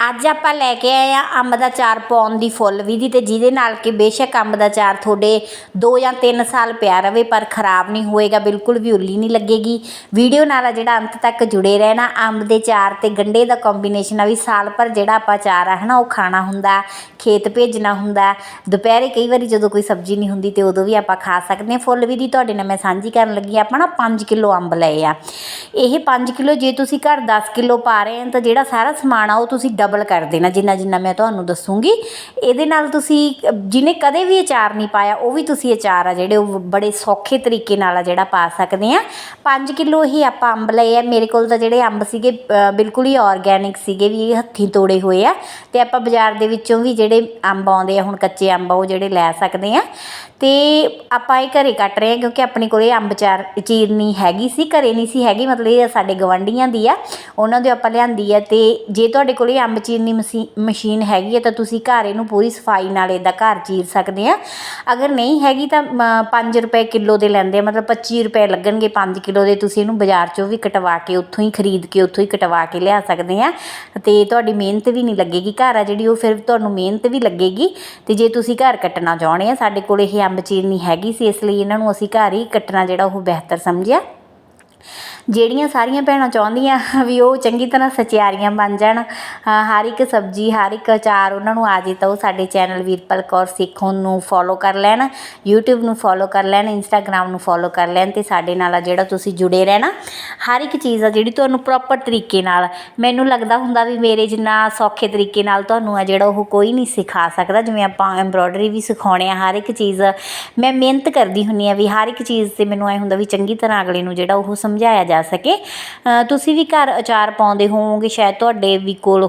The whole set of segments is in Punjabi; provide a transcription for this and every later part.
ਅੱਜ ਆਪਾਂ ਲੈ ਕੇ ਆਏ ਆ ਅੰਬ ਦਾ ਚਾਰ ਪਾਉਣ ਦੀ ਫੁੱਲ ਵਿਧੀ ਤੇ ਜਿਹਦੇ ਨਾਲ ਕਿ ਬੇਸ਼ੱਕ ਅੰਬ ਦਾ ਚਾਰ ਤੁਹਾਡੇ 2 ਜਾਂ 3 ਸਾਲ ਪਿਆ ਰਵੇ, ਪਰ ਖਰਾਬ ਨਹੀਂ ਹੋਏਗਾ, ਬਿਲਕੁਲ ਵੀ ਉੱਲੀ ਨਹੀਂ ਲੱਗੇਗੀ। ਵੀਡੀਓ ਨਾਲ ਆ ਜਿਹੜਾ ਅੰਤ ਤੱਕ ਜੁੜੇ ਰਹਿਣਾ, ਅੰਬ ਦੇ ਚਾਰ ਤੇ ਗੰਡੇ ਦਾ ਕੰਬੀਨੇਸ਼ਨ ਆ ਵੀ ਸਾਲ ਭਰ ਜਿਹੜਾ ਆਪਾਂ ਚਾਰ ਆ, ਹਨਾ, ਉਹ ਖਾਣਾ ਹੁੰਦਾ, ਖੇਤ ਭੇਜਣਾ ਹੁੰਦਾ। ਦੁਪਹਿਰੇ ਕਈ ਵਾਰੀ ਜਦੋਂ ਕੋਈ ਸਬਜ਼ੀ ਨਹੀਂ ਹੁੰਦੀ ਤੇ ਉਦੋਂ ਵੀ ਆਪਾਂ ਖਾ ਸਕਦੇ ਹਾਂ। ਫੁੱਲ ਵਿਧੀ ਤੁਹਾਡੇ ਨਾਲ ਮੈਂ ਸਾਂਝੀ ਕਰਨ ਲੱਗੀ ਆਪਾਂ ਨਾ 5 ਕਿਲੋ ਅੰਬ ਲਏ ਆ। ਇਹ 5 ਕਿਲੋ ਜੇ ਤੁਸੀਂ ਘਰ 10 ਕਿਲੋ ਪਾ ਰਹੇ ਹੋ ਤਾਂ ਜਿਹੜਾ ਸਾਰਾ ਸਮਾਨ ਆ ਉਹ ਤੁਸੀਂ ਡਬਲ ਕਰ ਦੇਣਾ ਜਿੰਨਾ ਜਿੰਨਾ ਮੈਂ ਤੁਹਾਨੂੰ ਦੱਸੂਗੀ। ਇਹਦੇ ਨਾਲ ਤੁਸੀਂ ਅ, ਜਿਹਨੇ ਕਦੇ ਵੀ ਅਚਾਰ ਨਹੀਂ ਪਾਇਆ ਉਹ ਵੀ ਤੁਸੀਂ ਅਚਾਰ ਆ ਜਿਹੜੇ ਉਹ ਬੜੇ ਸੌਖੇ ਤਰੀਕੇ ਨਾਲ ਆ ਜਿਹੜਾ ਪਾ ਸਕਦੇ ਆ। 5 ਕਿਲੋ ਹੀ ਆਪਾਂ ਅੰਬ ਲਏ ਆ। ਮੇਰੇ ਕੋਲ ਤਾਂ ਜਿਹੜੇ ਅੰਬ ਸੀਗੇ ਬਿਲਕੁਲ ਹੀ ਆਰਗੈਨਿਕ ਸੀਗੇ ਵੀ ਇਹ ਹੱਥੀਂ ਤੋੜੇ ਹੋਏ ਆ। ਤੇ ਆਪਾਂ ਬਾਜ਼ਾਰ ਦੇ ਵਿੱਚੋਂ ਵੀ ਜਿਹੜੇ ਅੰਬ ਆਉਂਦੇ ਆ ਹੁਣ ਕੱਚੇ ਅੰਬ ਆ ਉਹ ਜਿਹੜੇ ਲੈ ਸਕਦੇ ਆ। ਤੇ ਆਪਾਂ ਇਹ ਘਰੇ ਕੱਟ ਰਹੇ ਆ ਕਿਉਂਕਿ ਆਪਣੇ ਕੋਲ ਇਹ ਅੰਬ ਚਾਰ ਚੀਰਨੀ ਹੈਗੀ ਸੀ ਘਰੇ ਨਹੀਂ ਸੀ ਹੈਗੀ ਮਤਲਬ ਇਹ ਸਾਡੇ ਗਵੰਡੀਆਂ ਦੀ ਆ। ਉਹਨਾਂ ਦੇ ਆਪਾਂ ਲਿਆਂਦੀ ਆ ਤੇ ਜੇ ਤੁਹਾਡੇ ਕੋਲ ਇਹ ਅੰਬ ਚੀਰਨੀ ਮਸੀ- ਮਸ਼ੀਨ ਹੈਗੀ ਆ ਤਾਂ ਤੁਸੀਂ ਘਰ ਇਹਨੂੰ ਪੂਰੀ ਸਫ਼ਾਈ ਨਾਲ ਇਹਦਾ ਘਰ ਚੀਰ ਸਕਦੇ ਆ। ਅਗਰ ਨਹੀਂ ਹੈਗੀ ਤਾਂ 5 ਰੁਪਏ ਕਿਲੋ ਦੇ ਲੈਂਦੇ ਆ, ਮਤਲਬ 25 ਰੁਪਏ ਲੱਗਣਗੇ 5 ਕਿਲੋ ਦੇ, ਤੁਸੀਂ ਇਹਨੂੰ ਬਾਜ਼ਾਰ ਚੋਂ ਵੀ ਕਟਵਾ ਕੇ ਉੱਥੋਂ ਹੀ ਖਰੀਦ ਕੇ ਉੱਥੋਂ ਹੀ ਕਟਵਾ ਕੇ ਲਿਆ ਸਕਦੇ ਆ। ਤੇ ਤੁਹਾਡੀ ਮਿਹਨਤ ਵੀ ਨਹੀਂ ਲੱਗੇਗੀ ਘਰ ਆ ਜਿਹੜੀ, ਉਹ ਫਿਰ ਤੁਹਾਨੂੰ ਮਿਹਨਤ ਵੀ ਲੱਗੇਗੀ। ਤੇ ਜੇ ਤੁਸੀਂ ਘਰ ਕੱਟਣਾ ਚਾਹੁੰਦੇ ਆ, ਸਾਡੇ ਕੋਲ ਇਹ ਅੰਬ ਚੀਰਨੀ ਹੈਗੀ ਸੀ, ਇਸ ਲਈ ਇਹਨਾਂ ਨੂੰ ਅਸੀਂ ਘਰ ਹੀ ਕੱਟਣਾ ਜਿਹੜਾ ਉਹ ਬਿਹਤਰ ਸਮਝਿਆ। ਜਿਹੜੀਆਂ ਸਾਰੀਆਂ ਭੈਣਾਂ ਚਾਹੁੰਦੀਆਂ ਵੀ ਉਹ ਚੰਗੀ ਤਰ੍ਹਾਂ ਸਚਿਆਰੀਆਂ ਬਣ ਜਾਣ ਹਰ ਇੱਕ ਸਬਜ਼ੀ, ਹਰ ਇੱਕ ਅਚਾਰ ਉਹਨਾਂ ਨੂੰ ਆ ਜੇ ਤਾਂ ਉਹ ਸਾਡੇ ਚੈਨਲ ਵੀਰਪਲ ਕੌਰ ਸਿੱਖੋਂ ਨੂੰ ਫੋਲੋ ਕਰ ਲੈਣ, YouTube ਨੂੰ ਫੋਲੋ ਕਰ ਲੈਣ, Instagram ਨੂੰ ਫੋਲੋ ਕਰ ਲੈਣ ਤੇ ਸਾਡੇ ਨਾਲ ਆ ਜਿਹੜਾ ਤੁਸੀਂ ਜੁੜੇ ਰਹਿਣਾ। ਹਰ ਇੱਕ ਚੀਜ਼ ਆ ਜਿਹੜੀ ਤੁਹਾਨੂੰ ਪ੍ਰੋਪਰ ਤਰੀਕੇ ਨਾਲ, ਮੈਨੂੰ ਲੱਗਦਾ ਹੁੰਦਾ ਵੀ ਮੇਰੇ ਜਿੰਨਾ ਸੌਖੇ ਤਰੀਕੇ ਨਾਲ ਤੁਹਾਨੂੰ ਆ ਜਿਹੜਾ ਉਹ ਕੋਈ ਨਹੀਂ ਸਿਖਾ ਸਕਦਾ, ਜਿਵੇਂ ਆਪਾਂ ਐਮਬ੍ਰੋਇਡਰੀ ਵੀ ਸਿਖਾਉਣੇ ਆ, ਹਰ ਇੱਕ ਚੀਜ਼ ਮੈਂ ਮਿਹਨਤ ਕਰਦੀ ਹੁੰਨੀ ਆ ਵੀ ਹਰ ਇੱਕ ਚੀਜ਼ ਤੇ ਮੈਨੂੰ ਐ ਹੁੰਦਾ ਵੀ ਚੰਗੀ ਤਰ੍ਹਾਂ ਅਗਲੇ ਨੂੰ ਜਿਹੜਾ ਉਹ ਸਮਝਾਇਆ ਜਾ ਸਕੇ। ਤੁਸੀਂ ਵੀ ਘਰ ਅਚਾਰ ਪਾਉਂਦੇ ਹੋਵੋਗੇ, ਸ਼ਾਇਦ ਤੁਹਾਡੇ ਵੀ ਕੋਲ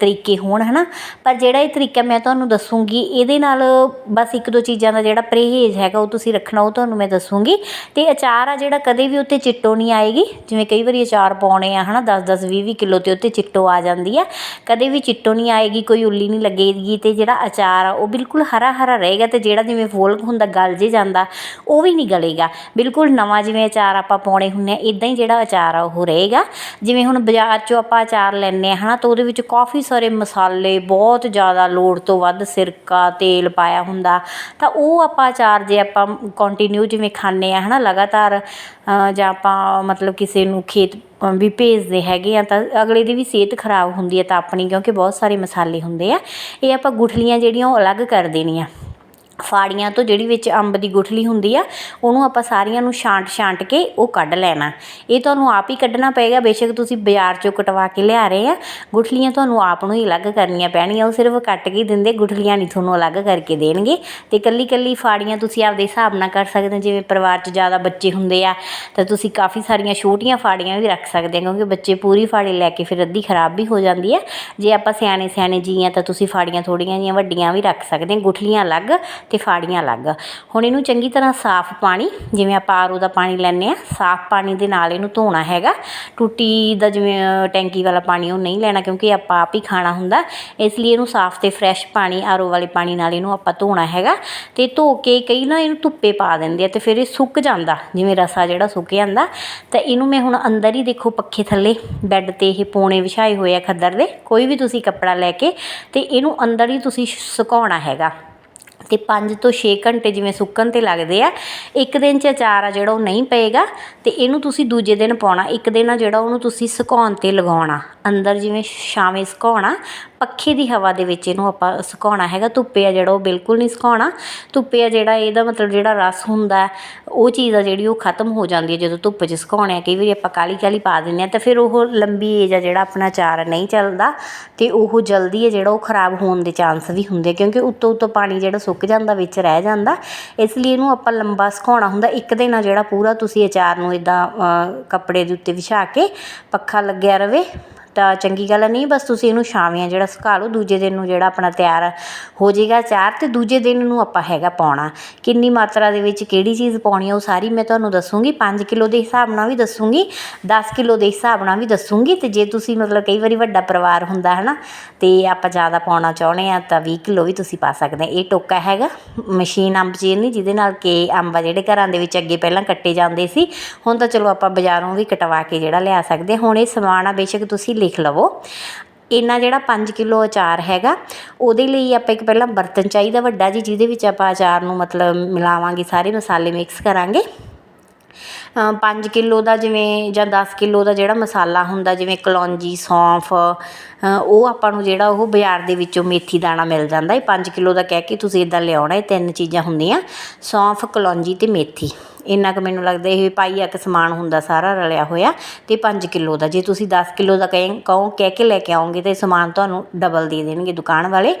ਤਰੀਕੇ ਹੋਣ, ਹਨਾ? ਪਰ ਜਿਹੜਾ ਇਹ ਤਰੀਕਾ ਮੈਂ ਤੁਹਾਨੂੰ ਦੱਸੂਗੀ, ਇਹਦੇ ਨਾਲ ਬਸ ਇੱਕ ਦੋ ਚੀਜ਼ਾਂ ਦਾ ਜਿਹੜਾ ਪਰਹੇਜ਼ ਹੈਗਾ, ਉਹ ਤੁਸੀਂ ਰੱਖਣਾ, ਉਹ ਤੁਹਾਨੂੰ ਮੈਂ ਦੱਸੂਗੀ। ਤੇ ਅਚਾਰ ਆ ਜਿਹੜਾ ਕਦੇ ਵੀ ਉੱਤੇ ਚਿੱਟੋ ਨਹੀਂ ਆਏਗੀ। ਜਿਵੇਂ ਕਈ ਵਾਰੀ ਅਚਾਰ ਪਾਉਣੇ ਆ, ਹਨਾ 10 10 20 20 ਕਿਲੋ ਤੇ ਉੱਤੇ ਚਿੱਟੋ ਆ ਜਾਂਦੀ ਆ। ਕਦੇ ਵੀ ਚਿੱਟੋ ਨਹੀਂ ਆਏਗੀ, ਕੋਈ ਉੱਲੀ ਨਹੀਂ ਲੱਗੇਗੀ ਤੇ ਜਿਹੜਾ ਅਚਾਰ ਆ, ਉਹ ਬਿਲਕੁਲ ਹਰਾ ਹਰਾ ਰਹੇਗਾ ਤੇ ਜਿਹੜਾ ਜਿਵੇਂ ਫੋਲ ਹੁੰਦਾ, ਗਲ ਜੇ ਜਾਂਦਾ, ਉਹ ਵੀ ਨਹੀਂ ਗਲੇਗਾ। ਬਿਲਕੁਲ ਨਵਾਂ ਜਿਵੇਂ ਅਚਾਰ ਆਪਾਂ ਪਾਉਣੇ ਹੁੰਨੇ ਆ ਇਦਾਂ ਹੀ ਜਿਹੜਾ ਅਚਾਰ ਆ ਉਹ ਰਹੇਗਾ। ਜਿਵੇਂ ਹੁਣ ਬਾਜ਼ਾਰ 'ਚੋਂ ਆਪਾਂ ਅਚਾਰ ਲੈਂਦੇ ਆ ਹਨਾ ਤਾਂ ਉਹਦੇ ਵਿੱਚ ਕਾਫੀ ਸਾਰੇ ਮਸਾਲੇ ਬਹੁਤ ਜ਼ਿਆਦਾ ਲੋੜ ਤੋਂ ਵੱਧ ਸਿਰਕਾ ਤੇਲ ਪਾਇਆ ਹੁੰਦਾ। ਤਾਂ ਉਹ ਆਪਾਂ ਅਚਾਰ ਜੇ ਆਪਾਂ ਕੰਟੀਨਿਊ ਜਿਵੇਂ ਖਾਂਦੇ ਆ ਹਨਾ ਲਗਾਤਾਰ ਅ, ਜਾਂ ਆਪਾਂ ਮਤਲਬ ਕਿਸੇ ਨੂੰ ਖੇਤ ਵੀ ਭੇਜਦੇ ਹੈਗੇ ਆ ਤਾਂ ਅਗਲੇ ਦੀ ਵੀ ਸਿਹਤ ਖਰਾਬ ਹੁੰਦੀ ਹੈ ਤਾਂ ਆਪਣੀ ਕਿਉਂਕਿ ਬਹੁਤ ਸਾਰੇ ਮਸਾਲੇ ਹੁੰਦੇ ਆ। ਇਹ ਆਪਾਂ ਗੁਠਲੀਆਂ ਜਿਹੜੀਆਂ ਉਹ ਅਲੱਗ ਕਰ ਦੇਣੀਆਂ। ਫਾੜੀਆਂ ਤੋਂ ਜਿਹੜੀ ਵਿੱਚ ਅੰਬ ਦੀ ਗੁਠਲੀ ਹੁੰਦੀ ਆ, ਉਹਨੂੰ ਆਪਾਂ ਸਾਰੀਆਂ ਨੂੰ ਛਾਂਟ ਛਾਂਟ ਕੇ ਉਹ ਕੱਢ ਲੈਣਾ। ਇਹ ਤੁਹਾਨੂੰ ਆਪ ਹੀ ਕੱਢਣਾ ਪਏਗਾ, ਬੇਸ਼ੱਕ ਤੁਸੀਂ ਬਾਜ਼ਾਰ ਚੋਂ ਕਟਵਾ ਕੇ ਲਿਆ ਰਹੇ ਆ, ਗੁਠਲੀਆਂ ਤੁਹਾਨੂੰ ਆਪ ਨੂੰ ਹੀ ਅਲੱਗ ਕਰਨੀਆਂ ਪੈਣਗੀਆਂ, ਉਹ ਸਿਰਫ ਕੱਟ ਕੇ ਹੀ ਦਿੰਦੇ, ਗੁਠਲੀਆਂ ਨਹੀਂ ਤੁਹਾਨੂੰ ਅਲੱਗ ਕਰਕੇ ਦੇਣਗੇ। ਤੇ ਕੱਲੀ ਕੱਲੀ ਫਾੜੀਆਂ ਤੁਸੀਂ ਆਪਦੇ ਹਿਸਾਬ ਨਾਲ ਕਰ ਸਕਦੇ ਹੋ, ਜਿਵੇਂ ਪਰਿਵਾਰ 'ਚ ਜ਼ਿਆਦਾ ਬੱਚੇ ਹੁੰਦੇ ਆ, ਤਾਂ ਤੁਸੀਂ ਕਾਫੀ ਸਾਰੀਆਂ ਛੋਟੀਆਂ ਫਾੜੀਆਂ ਵੀ ਰੱਖ ਸਕਦੇ ਹੋ, ਕਿਉਂਕਿ ਬੱਚੇ ਪੂਰੀ ਫਾੜੀ ਲੈ ਕੇ ਫਿਰ ਅੱਧੀ ਖਰਾਬ ਵੀ ਹੋ ਜਾਂਦੀ ਹੈ ਜੇ ਆਪਾਂ ਸਿਆਣੇ ਸਿਆਣੇ ਜੀ ਆ, ਤਾਂ ਤੁਸੀਂ ਫਾੜੀਆਂ ਥੋੜੀਆਂ ਜੀਆਂ ਵੱਡੀਆਂ ਵੀ ਰੱਖ ਸਕਦੇ ਹੋ, ਗੁਠਲੀਆਂ ਅਲੱਗ ਤੇ ਫਾੜੀਆਂ ਅਲੱਗ। ਹੁਣ ਇਹਨੂੰ ਚੰਗੀ ਤਰ੍ਹਾਂ ਸਾਫ਼ ਪਾਣੀ, ਜਿਵੇਂ ਆਪਾਂ ਆਰੋ ਦਾ ਪਾਣੀ ਲੈਂਦੇ ਆ ਸਾਫ਼ ਪਾਣੀ ਦੇ ਨਾਲ ਇਹਨੂੰ ਧੋਣਾ ਹੈਗਾ। ਟੂਟੀ ਦਾ ਜਿਵੇਂ ਟੈਂਕੀ ਵਾਲਾ ਪਾਣੀ ਉਹ ਨਹੀਂ ਲੈਣਾ, ਕਿਉਂਕਿ ਆਪਾਂ ਆਪ ਹੀ ਖਾਣਾ ਹੁੰਦਾ। ਇਸ ਲਈ ਇਹਨੂੰ ਸਾਫ਼ ਤੇ ਫਰੈਸ਼ ਪਾਣੀ, ਆਰੋ ਵਾਲੇ ਪਾਣੀ ਨਾਲ ਇਹਨੂੰ ਆਪਾਂ ਧੋਣਾ ਹੈਗਾ। ਤੇ ਧੋ ਕੇ ਕਈ ਨਾ ਇਹਨੂੰ ਧੁੱਪੇ ਪਾ ਦਿੰਦੇ ਆ ਤੇ ਫਿਰ ਇਹ ਸੁੱਕ ਜਾਂਦਾ, ਜਿਵੇਂ ਰਸਾ ਜਿਹੜਾ ਸੁੱਕ ਜਾਂਦਾ। ਤਾਂ ਇਹਨੂੰ ਮੈਂ ਹੁਣ ਅੰਦਰ ਹੀ ਦੇਖੋ ਪੱਖੇ ਥੱਲੇ, ਬੈੱਡ ਤੇ ਇਹ ਪੋਣੇ ਵਿਛਾਏ ਹੋਏ ਆ ਖੱਦਰ ਦੇ, ਕੋਈ ਵੀ ਤੁਸੀਂ ਕੱਪੜਾ ਲੈ ਕੇ ਤੇ ਇਹਨੂੰ ਅੰਦਰ ਹੀ ਤੁਸੀਂ ਸੁਕਾਉਣਾ ਹੈਗਾ। ਤੇ 5 ਤੋਂ 6 ਘੰਟੇ ਜਿਵੇਂ ਸੁੱਕਣ ਤੇ ਲੱਗਦੇ ਆ, ਇੱਕ ਦਿਨ ਚ ਅਚਾਰ ਆ ਜਿਹੜਾ ਉਹ ਨਹੀਂ ਪਏਗਾ ਤੇ ਇਹਨੂੰ ਤੁਸੀਂ ਦੂਜੇ ਦਿਨ ਪਾਉਣਾ, ਇੱਕ ਦਿਨ ਆ ਜਿਹੜਾ ਉਹਨੂੰ ਤੁਸੀਂ ਸੁਕਾਉਣ ਤੇ ਲਗਾਉਣਾ। ਅੰਦਰ ਜਿਵੇਂ ਛਾਵੇਂ ਸੁਕਾਉਣਾ, ਪੱਖੇ ਦੀ ਹਵਾ ਦੇ ਵਿੱਚ ਇਹਨੂੰ ਆਪਾਂ ਸੁਕਾਉਣਾ ਹੈਗਾ, ਧੁੱਪੇ ਆ ਜਿਹੜਾ ਉਹ ਬਿਲਕੁਲ ਨਹੀਂ ਸੁਕਾਉਣਾ। ਧੁੱਪੇ ਆ ਜਿਹੜਾ ਇਹਦਾ ਮਤਲਬ ਜਿਹੜਾ ਰਸ ਹੁੰਦਾ, ਉਹ ਚੀਜ਼ ਆ ਜਿਹੜੀ ਉਹ ਖਤਮ ਹੋ ਜਾਂਦੀ ਹੈ ਜਦੋਂ ਧੁੱਪ 'ਚ ਸੁਕਾਉਣੇ ਆ। ਕਈ ਵਾਰੀ ਆਪਾਂ ਕਾਲੀ ਕਾਲੀ ਪਾ ਦਿੰਦੇ ਆ ਤਾਂ ਫਿਰ ਉਹ ਲੰਬੀ ਏਜ ਆ ਜਿਹੜਾ ਆਪਣਾ ਅਚਾਰ ਨਹੀਂ ਚੱਲਦਾ ਤੇ ਉਹ ਜਲਦੀ ਹੈ ਜਿਹੜਾ ਉਹ ਖਰਾਬ ਹੋਣ ਦੇ ਚਾਂਸ ਵੀ ਹੁੰਦੇ ਆ, ਕਿਉਂਕਿ ਉੱਤੋਂ ਉੱਤੋਂ ਪਾਣੀ ਜਿਹੜਾ ਸੁੱਕ ਜਾਂਦਾ, ਵਿੱਚ ਰਹਿ ਜਾਂਦਾ। ਇਸ ਲਈ ਇਹਨੂੰ ਆਪਾਂ ਲੰਬਾ ਸੁਕਾਉਣਾ ਹੁੰਦਾ। ਇੱਕ ਦਿਨ ਆ ਜਿਹੜਾ ਪੂਰਾ ਤੁਸੀਂ ਅਚਾਰ ਨੂੰ ਇਦਾਂ ਕੱਪੜੇ ਦੇ ਉੱਤੇ ਵਿਛਾ ਕੇ ਪੱਖਾ ਲੱਗਿਆ ਰਵੇ ਤਾਂ ਚੰਗੀ ਗੱਲ ਨਹੀਂ, ਬਸ ਤੁਸੀਂ ਇਹਨੂੰ ਛਾਵੇਂ ਜਿਹੜਾ ਸੁਕਾ ਲਓ, ਦੂਜੇ ਦਿਨ ਨੂੰ ਜਿਹੜਾ ਆਪਣਾ ਤਿਆਰ ਹੋ ਜਾਏਗਾ ਅਚਾਰ ਅਤੇ ਦੂਜੇ ਦਿਨ ਨੂੰ ਆਪਾਂ ਹੈਗਾ ਪਾਉਣਾ। ਕਿੰਨੀ ਮਾਤਰਾ ਦੇ ਵਿੱਚ ਕਿਹੜੀ ਚੀਜ਼ ਪਾਉਣੀ ਆ, ਉਹ ਸਾਰੀ ਮੈਂ ਤੁਹਾਨੂੰ ਦੱਸੂਗੀ। 5 ਕਿਲੋ ਦੇ ਹਿਸਾਬ ਨਾਲ ਵੀ ਦੱਸੂਗੀ 10 ਕਿਲੋ ਦੇ ਹਿਸਾਬ ਨਾਲ ਵੀ ਦੱਸੂਗੀ ਤੇ ਜੇ ਤੁਸੀਂ ਮਤਲਬ ਕਈ ਵਾਰੀ ਵੱਡਾ ਪਰਿਵਾਰ ਹੁੰਦਾ ਹੈ ਨਾ ਤੇ ਆਪਾਂ ਜ਼ਿਆਦਾ ਪਾਉਣਾ ਚਾਹੁੰਦੇ ਆ ਤਾਂ 20 ਕਿਲੋ ਵੀ ਤੁਸੀਂ ਪਾ ਸਕਦੇ ਆ। ਇਹ ਟੋਕਾ ਹੈਗਾ, ਮਸ਼ੀਨ ਅੰਬ ਚੀਰਨੀ ਜਿਹਦੇ ਨਾਲ ਕਿ ਅੰਬ ਆ ਜਿਹੜੇ ਘਰਾਂ ਦੇ ਵਿੱਚ ਅੱਗੇ ਪਹਿਲਾਂ ਕੱਟੇ ਜਾਂਦੇ ਸੀ, ਹੁਣ ਤਾਂ ਚਲੋ ਆਪਾਂ ਬਾਜ਼ਾਰੋਂ ਵੀ ਕਟਵਾ ਕੇ ਜਿਹੜਾ ਲਿਆ ਸਕਦੇ ਹਾਂ। ਹੁਣ ਇਹ ਸਮਾਨ ਆ, ਬੇਸ਼ੱਕ ਤੁਸੀਂ ਲਿਖ ਲਵੋ। ਇੰਨਾ ਜਿਹੜਾ 5 ਕਿਲੋ ਅਚਾਰ ਹੈਗਾ, ਉਹਦੇ ਲਈ ਆਪਾਂ ਇੱਕ ਪਹਿਲਾਂ ਬਰਤਨ ਚਾਹੀਦਾ ਵੱਡਾ ਜੀ, ਜਿਹਦੇ ਵਿੱਚ ਆਪਾਂ ਅਚਾਰ ਨੂੰ ਮਤਲਬ ਮਿਲਾਵਾਂਗੇ, ਸਾਰੇ ਮਸਾਲੇ ਮਿਕਸ ਕਰਾਂਗੇ। ਪੰਜ ਕਿਲੋ ਦਾ ਜਿਵੇਂ ਜਾਂ ਦਸ ਕਿਲੋ ਦਾ ਜਿਹੜਾ ਮਸਾਲਾ ਹੁੰਦਾ, ਜਿਵੇਂ ਕਲੌਂਜੀ, ਸੌਂਫ ਉਹ ਆਪਾਂ ਨੂੰ ਜਿਹੜਾ ਉਹ ਬਾਜ਼ਾਰ ਦੇ ਵਿੱਚੋਂ ਮੇਥੀ ਦਾਣਾ ਮਿਲ ਜਾਂਦਾ ਇਹ ਪੰਜ ਕਿਲੋ ਦਾ ਕਹਿ ਕੇ ਤੁਸੀਂ ਇੱਦਾਂ ਲਿਆਉਣਾ, ਇਹ ਤਿੰਨ ਚੀਜ਼ਾਂ ਹੁੰਦੀਆਂ, ਸੌਂਫ, ਕਲੌਂਜੀ ਤੇ ਮੇਥੀ। ਇੰਨਾ ਕੁ ਮੈਨੂੰ ਲੱਗਦਾ ਇਹ ਪਾਈਆ ਇੱਕ ਸਮਾਨ ਹੁੰਦਾ, ਸਾਰਾ ਰਲਿਆ ਹੋਇਆ ਤੇ 5 ਕਿਲੋ ਦਾ। ਜੇ ਤੁਸੀਂ 10 ਕਿਲੋ ਦਾ ਕਹੇ, ਕਹੋ, ਕਹਿ ਕੇ ਲੈ ਕੇ ਆਉਂਗੇ ਤੇ ਸਮਾਨ ਤੁਹਾਨੂੰ ਡਬਲ ਦੇ ਦੇਣਗੇ ਦੁਕਾਨ ਵਾਲੇ।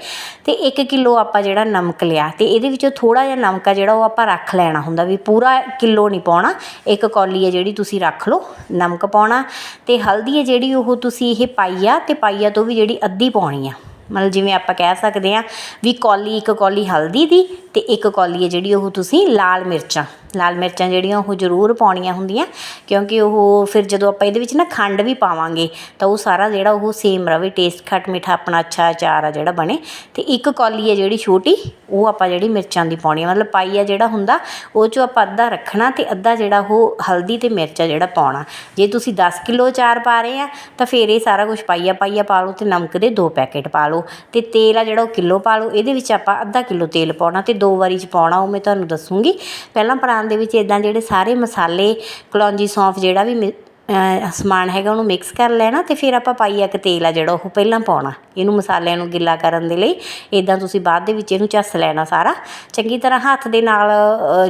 ਤੇ 1 ਕਿਲੋ ਆਪਾਂ ਜਿਹੜਾ ਨਮਕ ਲਿਆ, ਤੇ ਇਹਦੇ ਵਿੱਚੋਂ ਥੋੜਾ ਜਿਹਾ ਨਮਕ ਆ ਜਿਹੜਾ ਉਹ ਆਪਾਂ ਰੱਖ ਲੈਣਾ ਹੁੰਦਾ, ਵੀ ਪੂਰਾ ਕਿਲੋ ਨਹੀਂ ਪਾਉਣਾ, ਇੱਕ ਇੱਕ ਕੌਲੀ ਹੈ ਜਿਹੜੀ ਤੁਸੀਂ ਰੱਖ ਲਓ, ਨਮਕ ਪਾਉਣਾ ਤੇ ਹਲਦੀ ਹੈ ਜਿਹੜੀ ਉਹ ਤੁਸੀਂ ਇਹ ਪਾਈਆ ਤੇ ਪਾਈਆ ਤੋਂ ਵੀ ਜਿਹੜੀ ਅੱਧੀ ਪਾਉਣੀ ਆ। ਮਤਲਬ ਜਿਵੇਂ ਆਪਾਂ ਕਹਿ ਸਕਦੇ ਆ ਵੀ ਕੌਲੀ ਇੱਕ ਕੌਲੀ ਹਲਦੀ ਦੀ ਤੇ ਇੱਕ ਕੌਲੀ ਹੈ ਜਿਹੜੀ ਉਹ ਤੁਸੀਂ ਲਾਲ ਮਿਰਚਾਂ। ਲਾਲ ਮਿਰਚਾਂ ਜਿਹੜੀਆਂ ਉਹ ਜ਼ਰੂਰ ਪਾਉਣੀਆਂ ਹੁੰਦੀਆਂ, ਕਿਉਂਕਿ ਉਹ ਫਿਰ ਜਦੋਂ ਆਪਾਂ ਇਹਦੇ ਵਿੱਚ ਨਾ ਖੰਡ ਵੀ ਪਾਵਾਂਗੇ, ਤਾਂ ਉਹ ਸਾਰਾ ਜਿਹੜਾ ਉਹ ਸੇਮ ਰਵੇ ਟੇਸਟ ਖੱਟ ਮਿੱਠਾ ਆਪਣਾ ਅੱਛਾ ਅਚਾਰ ਆ ਜਿਹੜਾ ਬਣੇ। ਤੇ ਇੱਕ ਕੌਲੀ ਆ ਜਿਹੜੀ ਛੋਟੀ, ਉਹ ਆਪਾਂ ਜਿਹੜੀ ਮਿਰਚਾਂ ਦੀ ਪਾਉਣੀ ਆ। ਮਤਲਬ ਪਾਈਆ ਜਿਹੜਾ ਹੁੰਦਾ, ਉਹ 'ਚੋਂ ਆਪਾਂ ਅੱਧਾ ਰੱਖਣਾ ਤੇ ਅੱਧਾ ਜਿਹੜਾ ਉਹ ਹਲਦੀ ਤੇ ਮਿਰਚ ਆ ਜਿਹੜਾ ਪਾਉਣਾ। ਜੇ ਤੁਸੀਂ 10 ਕਿਲੋ ਅਚਾਰ ਪਾ ਰਹੇ ਆ, ਤਾਂ ਫਿਰ ਇਹ ਸਾਰਾ ਕੁਝ ਪਾਈਆ ਪਾਈਆ ਪਾ ਲਓ ਤੇ ਨਮਕ ਦੇ ਦੋ ਪੈਕੇਟ ਪਾ ਲਓ। ਤੇ ਤੇਲ ਆ ਜਿਹੜਾ ਉਹ ਕਿਲੋ ਪਾ ਲਓ, ਇਹਦੇ ਵਿੱਚ ਆਪਾਂ ਅੱਧਾ ਕਿਲੋ ਤੇਲ ਪਾਉਣਾ ਤੇ ਦੋ ਵਾਰੀ ਚ ਪਾਉਣਾ, ਉਹ ਮੈਂ ਤੁਹਾਨੂੰ ਦੱਸੂਗੀ। ਪਹਿਲਾਂ ਪਰਾਨ ਦੇ ਵਿੱਚ ਇੱਦਾਂ ਜਿਹੜੇ ਸਾਰੇ ਮਸਾਲੇ ਕਲੌਂਜੀ ਸੌਂਫ ਜਿਹੜਾ ਵੀ ਮਿ- ਸਮਾਨ ਹੈਗਾ, ਉਹਨੂੰ ਮਿਕਸ ਕਰ ਲੈਣਾ ਅਤੇ ਫਿਰ ਆਪਾਂ ਪਾਈਆ ਕਿ ਤੇਲ ਆ ਜਿਹੜਾ, ਉਹ ਪਹਿਲਾਂ ਪਾਉਣਾ। ਇਹਨੂੰ ਮਸਾਲਿਆਂ ਨੂੰ ਗਿੱਲਾ ਕਰਨ ਦੇ ਲਈ ਇੱਦਾਂ ਤੁਸੀਂ ਬਾਅਦ ਦੇ ਵਿੱਚ ਇਹਨੂੰ ਝੱਸ ਲੈਣਾ ਸਾਰਾ। ਚੰਗੀ ਤਰ੍ਹਾਂ ਹੱਥ ਦੇ ਨਾਲ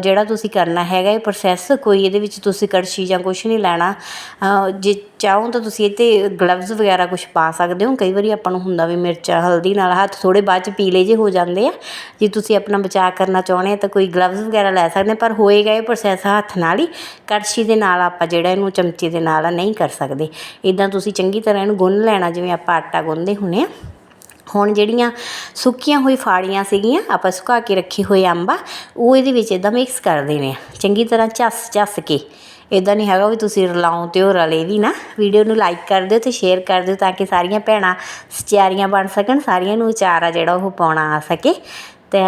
ਜਿਹੜਾ ਤੁਸੀਂ ਕਰਨਾ ਹੈਗਾ ਇਹ ਪ੍ਰੋਸੈਸ ਕੋਈ ਇਹਦੇ ਵਿੱਚ ਤੁਸੀਂ ਕੜਛੀ ਜਾਂ ਕੁਝ ਨਹੀਂ ਲੈਣਾ। ਜੇ ਚਾਹੋ ਤਾਂ ਤੁਸੀਂ ਇਹ 'ਤੇ ਗਲਵਜ਼ ਵਗੈਰਾ ਕੁਝ ਪਾ ਸਕਦੇ ਹੋ। ਕਈ ਵਾਰੀ ਆਪਾਂ ਨੂੰ ਹੁੰਦਾ ਵੀ ਮਿਰਚਾਂ, ਹਲਦੀ ਨਾਲ ਹੱਥ ਥੋੜੇ ਬਾਅਦ ਚ ਪੀਲੇ ਜੇ ਹੋ ਜਾਂਦੇ ਆ। ਜੇ ਤੁਸੀਂ ਆਪਣਾ ਬਚਾਅ ਕਰਨਾ ਚਾਹੁੰਦੇ ਆ ਤਾਂ ਕੋਈ ਗਲਵਜ਼ ਵਗੈਰਾ ਲੈ ਸਕਦੇ ਪਰ ਹੋਏਗਾ ਇਹ ਪ੍ਰੋਸੈਸ ਹੱਥ ਨਾਲ ਹੀ। ਕੜਛੀ ਦੇ ਨਾਲ ਆਪਾਂ ਜਿਹੜਾ ਇਹਨੂੰ ਚਮਚੇ ਦੇ ਨਾਲ ਨਹੀਂ ਕਰ ਸਕਦੇ। ਇਦਾਂ ਤੁਸੀਂ ਚੰਗੀ ਤਰ੍ਹਾਂ ਇਹਨੂੰ ਗੁੰਨ ਲੈਣਾ, ਜਿਵੇਂ ਆਪਾਂ ਆਟਾ ਗੁੰਨਦੇ ਹੁੰਨੇ ਆ ਹੁਣ ਜਿਹੜੀਆਂ ਸੁੱਕੀਆਂ ਹੋਈ ਫਾੜੀਆਂ ਸੀਗੀਆਂ, ਆਪਾਂ ਸੁਕਾ ਕੇ ਰੱਖੀ ਹੋਈ ਅੰਬਾ ਉਹ ਇਹਦੇ ਵਿੱਚ ਇਦਾਂ ਮਿਕਸ ਕਰ ਦੇਣੇ ਆ ਚੰਗੀ ਤਰ੍ਹਾਂ ਝੱਸ ਝੱਸ ਕੇ। ਇਦਾਂ ਨਹੀਂ ਹੈਗਾ ਵੀ ਤੁਸੀਂ ਰਲਾਓ ਤੇ ਉਹ ਰਲੇ ਵੀ ਨਾ। ਵੀਡੀਓ ਨੂੰ ਲਾਈਕ ਕਰ ਦਿਓ ਤੇ ਸ਼ੇਅਰ ਕਰ ਦਿਓ ਤਾਂ ਕਿ ਸਾਰੀਆਂ ਭੈਣਾਂ, ਸਚਿਆਰੀਆਂ ਬਣ ਸਕਣ, ਸਾਰੀਆਂ ਨੂੰ ਅਚਾਰ ਆ ਜਿਹੜਾ ਉਹ ਪਾਉਣਾ ਆ ਸਕੇ। ਤੇ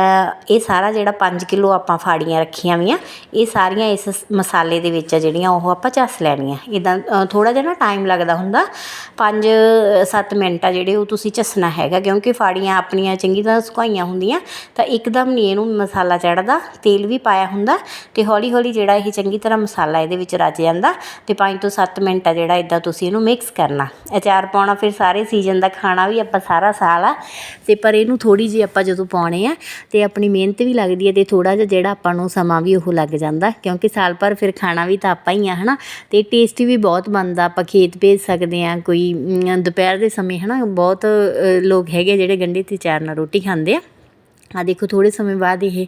ਇਹ ਸਾਰਾ ਜਿਹੜਾ ਪੰਜ ਕਿਲੋ ਆਪਾਂ ਫਾੜੀਆਂ ਰੱਖੀਆਂ ਵੀਆਂ, ਇਹ ਸਾਰੀਆਂ ਇਸ ਮਸਾਲੇ ਦੇ ਵਿੱਚ ਆ ਜਿਹੜੀਆਂ, ਉਹ ਆਪਾਂ ਚੱਸ ਲੈਣੀਆਂ। ਇੱਦਾਂ ਥੋੜ੍ਹਾ ਜਿਹਾ ਨਾ ਟਾਈਮ ਲੱਗਦਾ ਹੁੰਦਾ। 5-7 ਮਿੰਟ ਆ ਜਿਹੜੇ, ਉਹ ਤੁਸੀਂ ਚੱਸਣਾ ਹੈਗਾ, ਕਿਉਂਕਿ ਫਾੜੀਆਂ ਆਪਣੀਆਂ ਚੰਗੀ ਤਰ੍ਹਾਂ ਸੁਕਾਈਆਂ ਹੁੰਦੀਆਂ, ਤਾਂ ਇੱਕਦਮ ਨਹੀਂ ਇਹਨੂੰ ਮਸਾਲਾ ਚੜਦਾ ਤੇਲ ਵੀ ਪਾਇਆ ਹੁੰਦਾ, ਤੇ ਹੌਲੀ ਹੌਲੀ ਜਿਹੜਾ ਇਹ ਚੰਗੀ ਤਰ੍ਹਾਂ ਮਸਾਲਾ ਇਹਦੇ ਵਿੱਚ ਰਚ ਜਾਂਦਾ, ਤੇ 5 ਤੋਂ 7 ਮਿੰਟ ਆ ਜਿਹੜਾ ਇਦਾਂ ਤੁਸੀਂ ਇਹਨੂੰ ਮਿਕਸ ਕਰਨਾ। ਅਚਾਰ ਪਾਉਣਾ, ਫਿਰ ਸਾਰੇ ਸੀਜ਼ਨ ਦਾ ਖਾਣਾ ਵੀ ਆਪਾਂ ਸਾਰਾ ਸਾਲ ਆ, ਤੇ ਪਰ ਇਹਨੂੰ ਥੋੜੀ ਜਿਹੀ ਆਪਾਂ ਜਦੋਂ ਪਾਉਣੇ ਆ ਤੇ ਆਪਣੀ ਮਿਹਨਤ ਵੀ ਲੱਗਦੀ ਹੈ ਤੇ ਥੋੜਾ ਜਿਹਾ ਜਿਹੜਾ ਆਪਾਂ ਨੂੰ ਸਮਾਂ ਵੀ ਉਹ ਲੱਗ ਜਾਂਦਾ, ਕਿਉਂਕਿ ਸਾਲ ਭਰ ਫਿਰ ਖਾਣਾ ਵੀ ਤਾਂ ਆਪਾਂ ਹੀ ਆ, ਹਨਾ? ਤੇ ਟੇਸਟੀ ਵੀ ਬਹੁਤ ਬਣਦਾ, ਆਪਾਂ ਖੇਤ ਭੇਜ ਸਕਦੇ ਆ ਕੋਈ ਦੁਪਹਿਰ ਦੇ ਸਮੇਂ, ਹਨਾ? ਬਹੁਤ ਲੋਕ ਹੈਗੇ ਜਿਹੜੇ ਗੰਢੇ ਤੇ ਚਾਰ ਨਾਲ ਰੋਟੀ ਖਾਂਦੇ ਆ। ਆ ਦੇਖੋ ਥੋੜੇ ਸਮੇਂ ਬਾਅਦ ਇਹ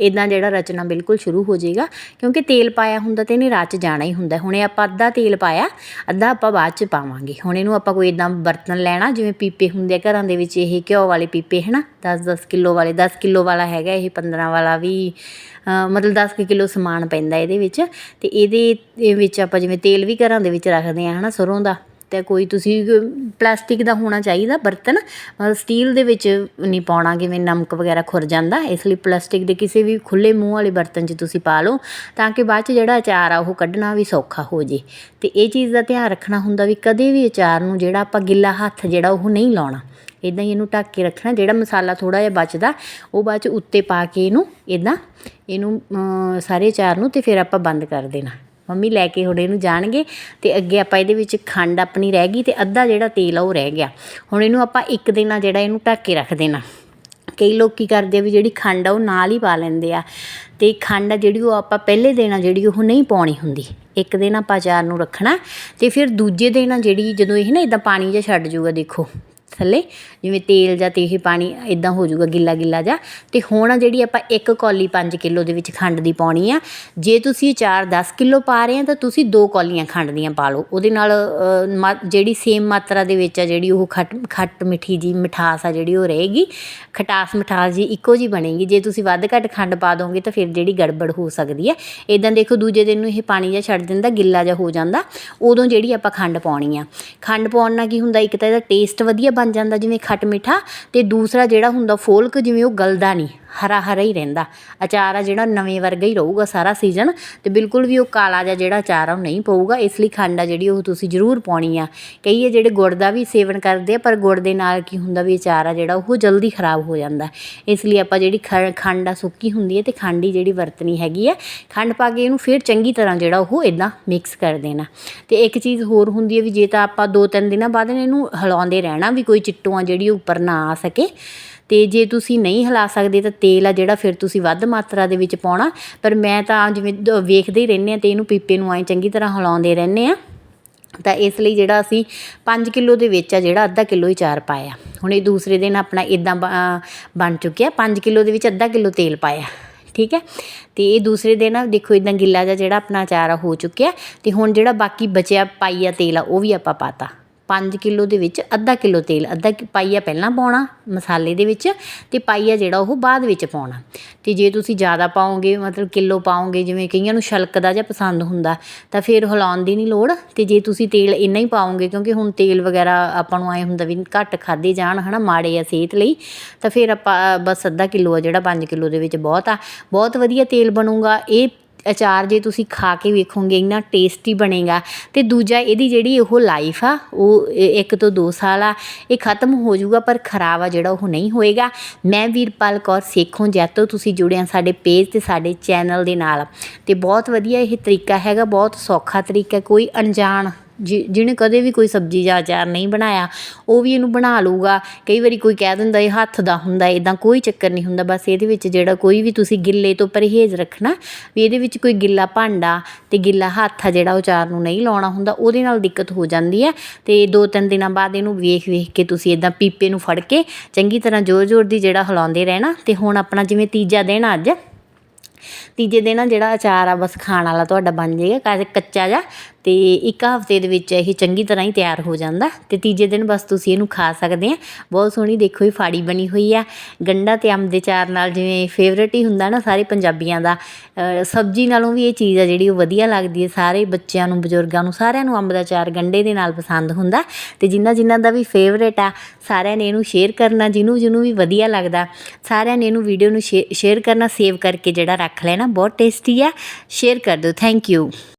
ਇਦਾਂ ਜਿਹੜਾ ਰਚਨਾ ਬਿਲਕੁਲ ਸ਼ੁਰੂ ਹੋ ਜਾਏਗਾ ਕਿਉਂਕਿ ਤੇਲ ਪਾਇਆ ਹੁੰਦਾ ਤੇ ਇਹਨੇ ਰਚ ਜਾਣਾ ਹੀ ਹੁੰਦਾ। ਹੁਣੇ ਆਪਾਂ ਅੱਧਾ ਤੇਲ ਪਾਇਆ ਅੱਧਾ ਆਪਾਂ ਬਾਅਦ ਚ ਪਾਵਾਂਗੇ। ਹੁਣ ਇਹਨੂੰ ਆਪਾਂ ਕੋਈ ਇਦਾਂ ਬਰਤਨ ਲੈਣਾ ਜਿਵੇਂ ਪੀਪੇ ਹੁੰਦੇ ਆ ਘਰਾਂ ਦੇ ਵਿੱਚ ਇਹ ਘਿਓ ਵਾਲੇ ਪੀਪੇ ਹਨਾ? 10-10 ਕਿਲੋ ਵਾਲੇ 10 ਕਿਲੋ ਵਾਲਾ ਹੈਗਾ ਇਹ 15 ਵਾਲਾ ਵੀ ਅ, ਮਤਲਬ 10 ਕਿਲੋ ਸਮਾਨ ਪੈਂਦਾ ਇਹਦੇ ਵਿੱਚ। ਤੇ ਇਹਦੇ ਇਹ ਵਿੱਚ ਆਪਾਂ ਜਿਵੇਂ ਤੇਲ ਵੀ ਘਰਾਂ ਦੇ ਵਿੱਚ ਰੱਖਦੇ ਆ ਹਨਾ ਸਰੋਂ ਦਾ। ਤੇ ਕੋਈ ਤੁਸੀਂ ਪਲਾਸਟਿਕ ਦਾ ਹੋਣਾ ਚਾਹੀਦਾ ਬਰਤਨ ਮਤਲਬ ਸਟੀਲ ਦੇ ਵਿੱਚ ਨਹੀਂ ਪਾਉਣਾ ਕਿਵੇਂ ਨਮਕ ਵਗੈਰਾ ਖੁਰ ਜਾਂਦਾ, ਇਸ ਲਈ ਪਲਾਸਟਿਕ ਦੇ ਕਿਸੇ ਵੀ ਖੁੱਲੇ ਮੂੰਹ ਵਾਲੇ ਬਰਤਨ 'ਚ ਤੁਸੀਂ ਪਾ ਲਓ, ਤਾਂ ਕਿ ਬਾਅਦ 'ਚ ਜਿਹੜਾ ਅਚਾਰ ਆ, ਉਹ ਕੱਢਣਾ ਵੀ ਸੌਖਾ ਹੋ ਜੇ। ਤੇ ਇਹ ਚੀਜ਼ ਦਾ ਧਿਆਨ ਰੱਖਣਾ ਹੁੰਦਾ ਵੀ ਕਦੇ ਵੀ ਅਚਾਰ ਨੂੰ ਜਿਹੜਾ ਆਪਾਂ ਗਿੱਲਾ ਹੱਥ ਜਿਹੜਾ ਉਹ ਨਹੀਂ ਲਾਉਣਾ ਇਦਾਂ ਹੀ ਇਹਨੂੰ ਢੱਕ ਕੇ ਰੱਖਣਾ, ਜਿਹੜਾ ਮਸਾਲਾ ਥੋੜਾ ਜਿਹਾ ਬਚਦਾ, ਉਹ ਬਾਅਦ 'ਚ ਉੱਤੇ ਪਾ ਕੇ ਇਹਨੂੰ ਇਦਾਂ ਇਹਨੂੰ ਸਾਰੇ ਅਚਾਰ ਨੂੰ ਤੇ ਫਿਰ ਆਪਾਂ ਬੰਦ ਕਰ ਦੇਣਾ। ਮੰਮੀ ਲੈ ਕੇ ਹੁਣ ਇਹਨੂੰ ਜਾਣਗੇ ਤੇ ਅੱਗੇ ਆਪਾਂ ਇਹਦੇ ਵਿੱਚ ਖੰਡ ਆਪਣੀ ਰਹਿ ਗਈ ਤੇ ਅੱਧਾ ਜਿਹੜਾ ਤੇਲ ਆ ਉਹ ਰਹਿ ਗਿਆ। ਹੁਣ ਇਹਨੂੰ ਆਪਾਂ ਇੱਕ ਦਿਨ ਆ ਜਿਹੜਾ ਇਹਨੂੰ ਢੱਕ ਕੇ ਰੱਖ ਦੇਣਾ। ਕਈ ਲੋਕ ਕੀ ਕਰਦੇ ਆ ਵੀ ਜਿਹੜੀ ਖੰਡ ਆ ਉਹ ਨਾਲ ਹੀ ਪਾ ਲੈਂਦੇ ਆ ਤੇ ਖੰਡ ਆ ਜਿਹੜੀ ਉਹ ਆਪਾਂ ਪਹਿਲੇ ਦਿਨ ਆ ਜਿਹੜੀ ਉਹ ਨਹੀਂ ਪਾਉਣੀ ਹੁੰਦੀ। ਇੱਕ ਦਿਨ ਆਪਾਂ ਚਾਰ ਨੂੰ ਰੱਖਣਾ ਤੇ ਫਿਰ ਦੂਜੇ ਦਿਨ ਆ ਜਿਹੜੀ ਜਦੋਂ ਇਹ ਨਾ ਇਦਾਂ ਪਾਣੀ ਜਿਹਾ ਛੱਡ ਜੂਗਾ ਦੇਖੋ। ਥੱਲੇ ਜਿਵੇਂ ਤੇਲ ਜਾਂ ਤੇ ਇਹ ਪਾਣੀ ਇਦਾਂ ਹੋ ਜਾਊਗਾ ਗਿੱਲਾ ਗਿੱਲਾ ਜਿਹਾ। ਤੇ ਹੁਣ ਜਿਹੜੀ ਆਪਾਂ ਇੱਕ ਕੌਲੀ 5 ਕਿਲੋ ਦੇ ਵਿੱਚ ਖੰਡ ਦੀ ਪਾਉਣੀ ਆ ਜੇ ਤੁਸੀਂ ਅਚਾਰ 10 ਕਿਲੋ ਪਾ ਰਹੇ ਆ ਤਾਂ ਤੁਸੀਂ ਦੋ ਕੌਲੀਆਂ ਖੰਡ ਦੀਆਂ ਪਾ ਲਓ। ਉਹਦੇ ਨਾਲ ਅ, ਜਿਹੜੀ ਸੇਮ ਮਾਤਰਾ ਦੇ ਵਿੱਚ ਆ ਜਿਹੜੀ ਉਹ ਖੱਟ ਖੱਟ ਮਿੱਠੀ ਜੀ ਮਿਠਾਸ ਆ ਜਿਹੜੀ ਉਹ ਰਹੇਗੀ। ਖਟਾਸ ਮਿਠਾਸ ਜੀ ਇੱਕੋ ਜੀ ਬਣੇਗੀ। ਜੇ ਤੁਸੀਂ ਵੱਧ ਘੱਟ ਖੰਡ ਪਾ ਦੋਗੇ ਤਾਂ ਫਿਰ ਜਿਹੜੀ ਗੜਬੜ ਹੋ ਸਕਦੀ ਹੈ ਇਦਾਂ ਦੇਖੋ ਦੂਜੇ ਦਿਨ ਨੂੰ ਇਹ ਪਾਣੀ ਜਿਹਾ ਛੱਡ ਦਿੰਦਾ ਗਿੱਲਾ ਜਿਹਾ ਹੋ ਜਾਂਦਾ। ਉਦੋਂ ਜਿਹੜੀ ਆਪਾਂ ਖੰਡ ਪਾਉਣੀ ਆ। ਖੰਡ ਪਾਉਣ ਨਾਲ ਕੀ ਹੁੰਦਾ ਇੱਕ ਤਾਂ ਇਹਦਾ ਟੇਸਟ ਵਧੀਆ ਬਣ ਬਣ ਜਾਂਦਾ ਜਿਵੇਂ ਖੱਟ ਮਿੱਠਾ ਤੇ ਦੂਸਰਾ ਜਿਹੜਾ ਹੁੰਦਾ ਫੋਲਕ ਜਿਵੇਂ ਉਹ ਗਲਦਾ ਨਹੀਂ। ਹਰਾ ਹਰਾ ਹੀ ਰਹਿੰਦਾ। ਅਚਾਰ ਆ ਜਿਹੜਾ ਨਵੇਂ ਵਰਗਾ ਹੀ ਰਹੂਗਾ ਸਾਰਾ ਸੀਜ਼ਨ ਤੇ ਬਿਲਕੁਲ ਵੀ ਉਹ ਕਾਲਾ ਜਿਹਾ ਜਿਹੜਾ ਅਚਾਰ ਆ ਉਹ ਨਹੀਂ ਪਊਗਾ। ਇਸ ਲਈ ਖੰਡ ਆ ਜਿਹੜੀ ਉਹ ਤੁਸੀਂ ਜ਼ਰੂਰ ਪਾਉਣੀ ਆ। ਕਈ ਆ ਜਿਹੜੇ ਗੁੜ ਦਾ ਵੀ ਸੇਵਨ ਕਰਦੇ ਆ, ਪਰ ਗੁੜ ਦੇ ਨਾਲ ਕੀ ਹੁੰਦਾ ਵੀ ਅਚਾਰ ਆ ਜਿਹੜਾ ਉਹ ਜਲਦੀ ਖਰਾਬ ਹੋ ਜਾਂਦਾ। ਇਸ ਲਈ ਆਪਾਂ ਜਿਹੜੀ ਖ- ਖੰਡ ਆ ਸੁੱਕੀ ਹੁੰਦੀ ਹੈ ਤੇ ਖੰਡ ਹੀ ਜਿਹੜੀ ਵਰਤਣੀ ਹੈਗੀ ਆ, ਖੰਡ ਪਾ ਕੇ ਇਹਨੂੰ ਫਿਰ ਚੰਗੀ ਤਰ੍ਹਾਂ ਜਿਹੜਾ ਉਹ ਇਦਾਂ ਮਿਕਸ ਕਰ ਦੇਣਾ। ਤੇ ਇੱਕ ਚੀਜ਼ ਹੋਰ ਹੁੰਦੀ ਹੈ ਵੀ ਜੇ ਤਾਂ ਆਪਾਂ ਦੋ ਤਿੰਨ ਦਿਨਾਂ ਬਾਅਦ ਇਹਨੂੰ ਹਿਲਾਉਂਦੇ ਰਹਿਣਾ ਵੀ ਕੋਈ ਚਿੱਟੂਆਂ ਜਿਹੜੀ ਉੱਪਰ ਨਾ ਆ ਸਕੇ ਅਤੇ ਜੇ ਤੁਸੀਂ ਨਹੀਂ ਹਿਲਾ ਸਕਦੇ ਤਾਂ ਤੇਲ ਆ ਜਿਹੜਾ ਫਿਰ ਤੁਸੀਂ ਵੱਧ ਮਾਤਰਾ ਦੇ ਵਿੱਚ ਪਾਉਣਾ। ਪਰ ਮੈਂ ਤਾਂ ਜਿਵੇਂ ਵੇਖਦੇ ਹੀ ਰਹਿੰਦੇ ਆ ਅਤੇ ਇਹਨੂੰ ਪੀਪੇ ਨੂੰ ਐਂ ਚੰਗੀ ਤਰ੍ਹਾਂ ਹਿਲਾਉਂਦੇ ਰਹਿੰਦੇ ਆ ਤਾਂ ਇਸ ਲਈ ਜਿਹੜਾ ਅਸੀਂ 5 ਕਿਲੋ ਦੇ ਵਿੱਚ ਆ ਜਿਹੜਾ ਅੱਧਾ ਕਿਲੋ ਹੀ ਚਾਰ ਪਾਇਆ। ਹੁਣ ਇਹ ਦੂਸਰੇ ਦਿਨ ਆਪਣਾ ਇਦਾਂ ਬਣ ਚੁੱਕਿਆ। 5 ਕਿਲੋ ਦੇ ਵਿੱਚ ਅੱਧਾ ਕਿਲੋ ਤੇਲ ਪਾਇਆ। ਠੀਕ ਹੈ? ਤੇ ਇਹ ਦੂਸਰੇ ਦਿਨ ਦੇਖੋ ਇਦਾਂ ਗਿੱਲਾ ਜਿਹਾ ਜਿਹੜਾ ਆਪਣਾ ਅਚਾਰ ਆ ਹੋ ਚੁੱਕਿਆ। ਤੇ ਹੁਣ ਜਿਹੜਾ ਬਾਕੀ ਬਚਿਆ ਪਾਈਆ ਤੇਲ ਆ, ਉਹ ਵੀ ਆਪਾਂ ਪਾਤਾ। 5 ਕਿਲੋ ਦੇ ਵਿੱਚ ਅੱਧਾ ਕਿਲੋ ਤੇਲ, ਅੱਧਾ ਕਿ- ਪਾਈਆ ਪਹਿਲਾਂ ਪਾਉਣਾ ਮਸਾਲੇ ਦੇ ਵਿੱਚ ਤੇ ਪਾਈਆ ਜਿਹੜਾ ਉਹ ਬਾਅਦ ਵਿੱਚ ਪਾਉਣਾ। ਤੇ ਜੇ ਤੁਸੀਂ ਜ਼ਿਆਦਾ ਪਾਓਗੇ, ਮਤਲਬ ਕਿਲੋ ਪਾਓਗੇ, ਜਿਵੇਂ ਕਈਆਂ ਨੂੰ ਛਲਕਦਾ ਜਾਂ ਪਸੰਦ ਹੁੰਦਾ, ਤਾਂ ਫਿਰ ਹਿਲਾਉਣ ਦੀ ਨਹੀਂ ਲੋੜ। ਤੇ ਜੇ ਤੁਸੀਂ ਤੇਲ ਇੰਨਾ ਹੀ ਪਾਓਗੇ, ਕਿਉਂਕਿ ਹੁਣ ਤੇਲ ਵਗੈਰਾ ਆਪਾਂ ਨੂੰ ਐ ਹੁੰਦਾ ਵੀ ਘੱਟ ਖਾਦੇ ਜਾਣ, ਹਨਾ, ਮਾੜੇ ਆ ਸਿਹਤ ਲਈ, ਤਾਂ ਫਿਰ ਆਪਾਂ ਬਸ ਅੱਧਾ ਕਿਲੋ ਆ ਜਿਹੜਾ 5 ਕਿਲੋ ਦੇ ਵਿੱਚ ਬਹੁਤ ਆ। ਬਹੁਤ ਵਧੀਆ ਤੇਲ ਬਣੂਗਾ, ਇਹ ਅਚਾਰ ਜੇ ਤੁਸੀਂ ਖਾ ਕੇ ਵੇਖੋਗੇ, ਇੰਨਾ ਟੇਸਟੀ ਬਣੇਗਾ। ਤੇ ਦੂਜਾ ਇਹਦੀ ਜਿਹੜੀ ਉਹ ਲਾਈਫ ਆ, ਉਹ ਇੱਕ ਤੋਂ 2 ਸਾਲ ਆ, ਇਹ ਖਤਮ ਹੋ ਜਾਊਗਾ, ਪਰ ਖਰਾਬ ਆ ਜਿਹੜਾ ਉਹ ਨਹੀਂ ਹੋਏਗਾ। ਮੈਂ ਵੀਰਪਾਲ ਕੌਰ ਸੇਖੋਂ ਜੈਤੋ, ਤੁਸੀਂ ਜੁੜਿਆ ਸਾਡੇ ਪੇਜ ਤੇ ਸਾਡੇ ਚੈਨਲ ਦੇ ਨਾਲ। ਤੇ ਬਹੁਤ ਵਧੀਆ ਇਹ ਤਰੀਕਾ ਹੈਗਾ, ਬਹੁਤ ਸੌਖਾ ਤਰੀਕਾ, ਕੋਈ ਅਣਜਾਣ ਜਿ- ਜਿਹਨੇ ਕਦੇ ਵੀ ਕੋਈ ਸਬਜ਼ੀ ਜਾਂ ਅਚਾਰ ਨਹੀਂ ਬਣਾਇਆ, ਉਹ ਵੀ ਇਹਨੂੰ ਬਣਾ ਲਊਗਾ। ਕਈ ਵਾਰੀ ਕੋਈ ਕਹਿ ਦਿੰਦਾ, ਇਹ ਹੱਥ ਦਾ ਹੁੰਦਾ ਇੱਦਾਂ ਕੋਈ ਚੱਕਰ ਨਹੀਂ ਹੁੰਦਾ। ਬਸ ਇਹਦੇ ਵਿੱਚ ਜਿਹੜਾ ਕੋਈ ਵੀ ਤੁਸੀਂ ਗਿੱਲੇ ਤੋਂ ਪਰਹੇਜ਼ ਰੱਖਣਾ, ਵੀ ਇਹਦੇ ਵਿੱਚ ਕੋਈ ਗਿੱਲਾ ਭਾਂਡਾ ਤੇ ਗਿੱਲਾ ਹੱਥ ਆ ਜਿਹੜਾ ਉਹ ਅਚਾਰ ਨੂੰ ਨਹੀਂ ਲਾਉਣਾ ਹੁੰਦਾ, ਉਹਦੇ ਨਾਲ ਦਿੱਕਤ ਹੋ ਜਾਂਦੀ ਹੈ। ਤੇ ਦੋ ਤਿੰਨ ਦਿਨਾਂ ਬਾਅਦ ਇਹਨੂੰ ਵੇਖ ਵੇਖ ਕੇ ਤੁਸੀਂ ਇਦਾਂ ਪੀਪੇ ਨੂੰ ਫੜ ਕੇ ਚੰਗੀ ਤਰ੍ਹਾਂ ਜ਼ੋਰ ਜ਼ੋਰ ਦੀ ਜਿਹੜਾ ਹਿਲਾਉਂਦੇ ਰਹਿਣਾ, ਤੇ ਹੁਣ ਆਪਣਾ ਜਿਵੇਂ ਤੀਜਾ ਦਿਨ ਅੱਜ ਤੀਜੇ ਦਿਨ ਆ ਜਿਹੜਾ ਅਚਾਰ ਆ, ਬਸ ਖਾਣ ਵਾਲਾ ਤੁਹਾਡਾ ਬਣ ਜਾਏਗਾ ਕਾਹਦੇ ਕੱਚਾ ਜਿਹਾ, ਤੇ ਇੱਕ ਹਫ਼ਤੇ ਦੇ ਵਿੱਚ ਇਹ ਚੰਗੀ ਤਰ੍ਹਾਂ ਹੀ ਤਿਆਰ ਹੋ ਜਾਂਦਾ। ਤੇ ਤੀਜੇ ਦਿਨ ਬਸ ਤੁਸੀਂ ਇਹਨੂੰ ਖਾ ਸਕਦੇ ਆ। ਬਹੁਤ ਸੋਹਣੀ ਦੇਖੋ ਇਹ ਫਾੜੀ ਬਣੀ ਹੋਈ ਆ। ਗੰਡਾ ਤੇ ਅੰਬ ਦੇ ਚਾਰ ਨਾਲ ਜਿਵੇਂ ਫੇਵਰੇਟ ਹੀ ਹੁੰਦਾ ਨਾ ਸਾਰੇ ਪੰਜਾਬੀਆਂ ਦਾ। ਸਬਜ਼ੀ ਨਾਲੋਂ ਵੀ ਇਹ ਚੀਜ਼ ਆ ਜਿਹੜੀ ਉਹ ਵਧੀਆ ਲੱਗਦੀ ਹੈ। ਸਾਰੇ ਬੱਚਿਆਂ ਨੂੰ, ਬਜ਼ੁਰਗਾਂ ਨੂੰ, ਸਾਰਿਆਂ ਨੂੰ ਅੰਬ ਦਾ ਚਾਰ ਗੰਡੇ ਦੇ ਨਾਲ ਪਸੰਦ ਹੁੰਦਾ। ਤੇ ਜਿਨ੍ਹਾਂ ਜਿਨ੍ਹਾਂ ਦਾ ਵੀ ਫੇਵਰੇਟ ਆ, ਸਾਰਿਆਂ ਨੇ ਇਹਨੂੰ ਸ਼ੇਅਰ ਕਰਨਾ, ਜਿਹਨੂੰ ਜਿਹਨੂੰ ਵੀ ਵਧੀਆ ਲੱਗਦਾ, ਸਾਰਿਆਂ ਨੇ ਇਹਨੂੰ ਵੀਡੀਓ ਨੂੰ ਸ਼ੇਅਰ ਕਰਨਾ ਸੇਵ ਕਰਕੇ ਜਿਹੜਾ ਰੱਖ ਲੈਣਾ ਬਹੁਤ ਟੇਸਟੀ ਆ। ਸ਼ੇਅਰ ਕਰ ਦਿਓ ਥੈਂਕ ਯੂ